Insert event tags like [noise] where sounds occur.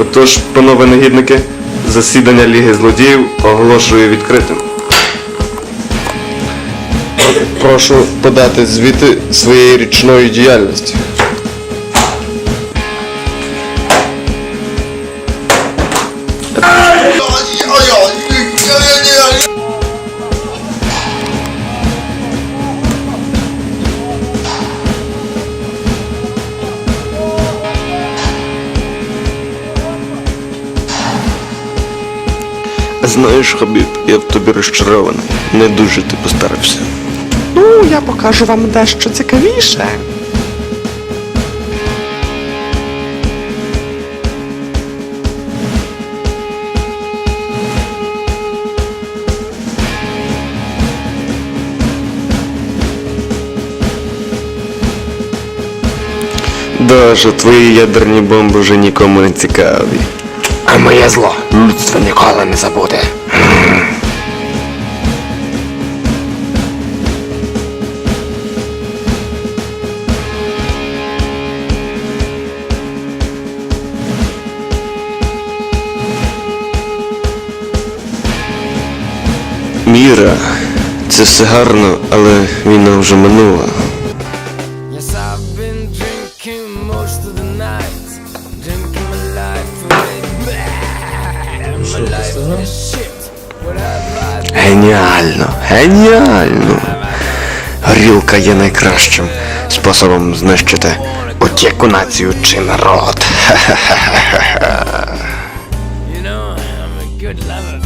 Отож, панове негідники, засідання Ліги злодіїв оголошую відкритим. Прошу подати звіти своєї річної діяльності. Знаєш, Хабіб, я в тобі розчарований. Не дуже ти постарався. Ну, я покажу вам дещо цікавіше. Даже твої ядерні бомби вже нікому не цікаві. А моє зло людство ніколи не забуде. Міра, це все гарно, але війна вже минула. Yes, I've been drinking most of the nights. Геніально, геніально. Горілка є найкращим способом знищити будь-яку націю чи народ. [laughs] You know, I'm a good lover.